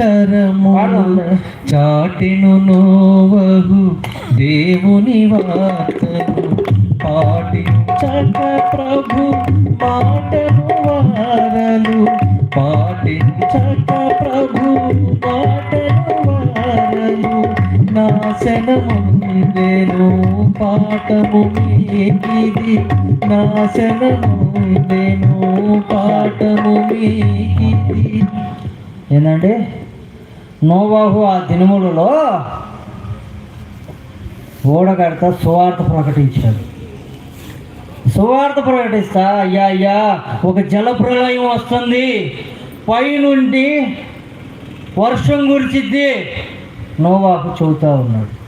అక్షరము చాటిను నోవహు దేవుని వార్తను పాటించక ప్రభు మాటను వారలు. పాటించక ప్రభు మాటను వారలు. నాశనముందెను పాఠము మీకిది. నాశనముందెను పాఠము మీకిది. ఏంటంటే నోవాహు ఆ దినములలో ఓడగడత సువార్త ప్రకటించాడు. సువార్త ప్రకటిస్తా అయ్యా అయ్యా ఒక జల ప్రళయం వస్తుంది. పైనుండి వర్షం కురిచిద్ది నోవాహు చెబుతా ఉన్నాడు.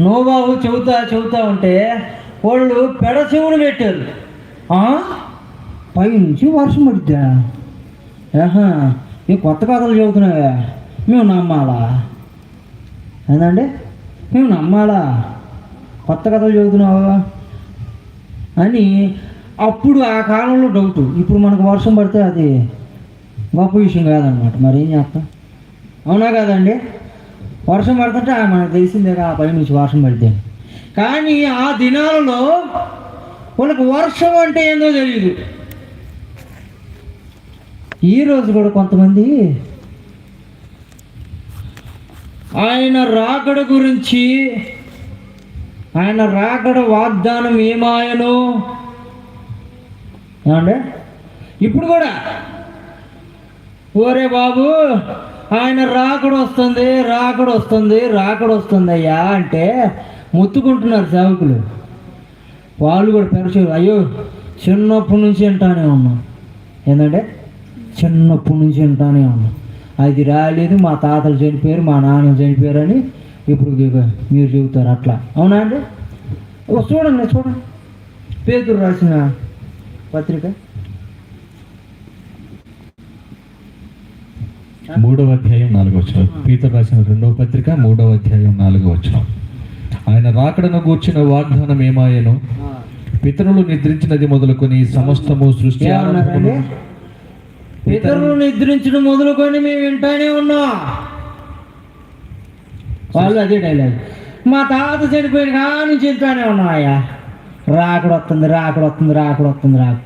నోవాహు చెబుతా చెబుతా ఉంటే వాళ్ళు పెడచెవులు పెట్టారు. పైనుంచి వర్షం పడుద్దా? ఆహా. ఈ కొత్త కథలు చెబుతున్నావే మేము నమ్మాలా? ఏందండి? మేము నమ్మాలా? కొత్త కథలు చదువుతున్నావా? అని అప్పుడు ఆ కాలంలో డౌట్ ఇప్పుడు మనకు వర్షం పడితే అది గొప్ప విషయం కాదనమాట. మరి ఏం చేస్తాం? అవునా కాదండి? వర్షం పడుతుంటే మనకు తెలిసిందే ఆ పై నుంచి వర్షం పడితే. కానీ ఆ దినాలలో వాళ్ళకి వర్షం అంటే ఏందో తెలియదు. ఈరోజు కూడా కొంతమంది ఆయన రాకడ గురించి ఆయన రాకడ వాగ్దానం ఏమాయను ఏమండి? ఇప్పుడు కూడా ఓరే బాబు ఆయన రాకడ వస్తుంది రాకడ వస్తుంది రాకడ వస్తుంది అయ్యా అంటే మొత్తుకుంటున్నారు సేవకులు. వాళ్ళు కూడా పెరచు అయ్యో చిన్నప్పటి నుంచి వింటానే ఉన్నాం. ఏంటంటే చిన్నప్పటి నుంచి వింటానే ఉన్నాం. అది రాలేదు మా తాతలు చనిపోయారు మా నాన్న చనిపోయారు అని ఇప్పుడు మీరు చెబుతారు అట్లా. అవునా అండి? ఓ చూడండి చూడండి. పేదరు రాసిన పత్రిక. మూడవ అధ్యాయం నాలుగో వచ్చిన పీతర్ రాసిన రెండవ పత్రిక మూడవ అధ్యాయం నాలుగో వచ్చిన ఆయన రాకడను గూర్చిన వాగ్దానం ఏమాయను? పితరులు నిద్రించినది మొదలుకొని సమస్తము సృష్టి పితరులు నిద్రించడం మొదలుకొని మేము వింటానే ఉన్నాం. వాళ్ళు అదే డైలాగ్ మా తాత చనిపోయిన కానీ చెప్తానే ఉన్నాం అయ్యా. రాకడ వస్తుంది రాకడ వస్తుంది రాకడ వస్తుంది రాక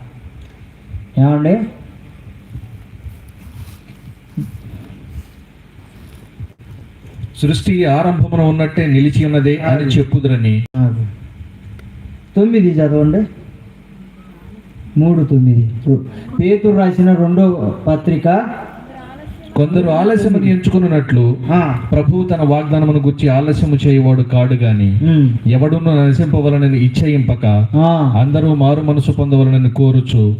ఏమండి? సృష్టి ఆరంభమున ఉన్నట్టే నిలిచి ఉన్నదే అని చెప్పుదురని. తొమ్మిది చదవండి. మూడు తొమ్మిది. పేతురు రాసిన రెండో పత్రిక కొందరు ఆలస్యమని ఎంచుకున్నట్లు ఆ, ప్రభువు తన వాగ్దానమును గుర్చి ఆలస్యము చేయవాడు కాడు గాని ఎవడును నశింపవలనని ఇచ్చయింపక అందరూ మారు మనసు పొందవలనని కోరుచు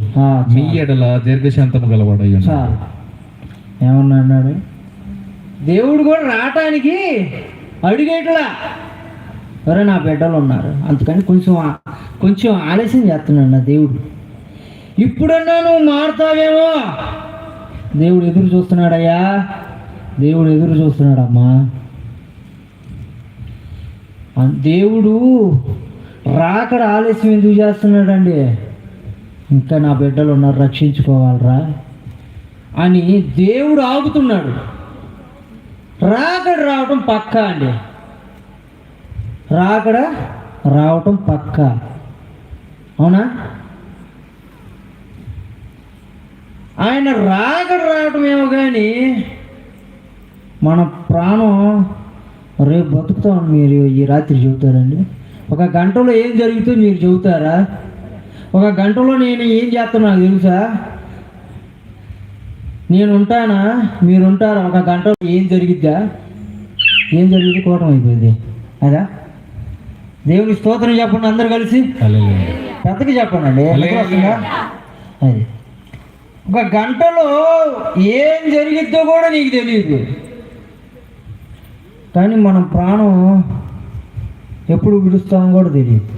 మీ ఎడల దీర్ఘశాంతము గలవాడై అన్నాడు? దేవుడు కూడా రావటానికి అడిగేట్లా? ఎవరే నా బిడ్డలు ఉన్నారు. అందుకని కొంచెం కొంచెం ఆలస్యం చేస్తున్నాడు నా దేవుడు. ఇప్పుడన్నా నువ్వు మారుతావేమో? దేవుడు ఎదురు చూస్తున్నాడయ్యా. దేవుడు ఎదురు చూస్తున్నాడమ్మా. దేవుడు రాకడ ఆలస్యం ఎందుకు చేస్తున్నాడండి? ఇంకా నా బిడ్డలు ఉన్నారు రక్షించుకోవాలరా? అని దేవుడు ఆగుతున్నాడు. రాకడ రావటం పక్కా అండి. రాకడ రావటం పక్కా. అవునా? ఆయన రాకడ రావటం ఏమో కానీ మన ప్రాణం రేపు బతుకుతాం మీరు ఈ రాత్రి చెబుతారండి. ఒక గంటలో ఏం జరుగుతుందో మీరు చెబుతారా? ఒక గంటలో నేను ఏం చేస్తాను నాకు తెలుసా? నేను ఉంటానా? మీరు ఉంటారా? ఒక గంటలో ఏం జరిగిద్దా? ఏం జరిగింది కూటం అయిపోయింది. అదా? దేవుని స్తోత్రం చెప్పండి అందరు కలిసి. పెద్దకి చెప్పండి అండి? అది. ఒక గంటలో ఏం జరిగిద్దో కూడా నీకు తెలియదు. కానీ మనం ప్రాణం ఎప్పుడు విడుస్తామో కూడా తెలియదు.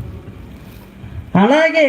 అలాగే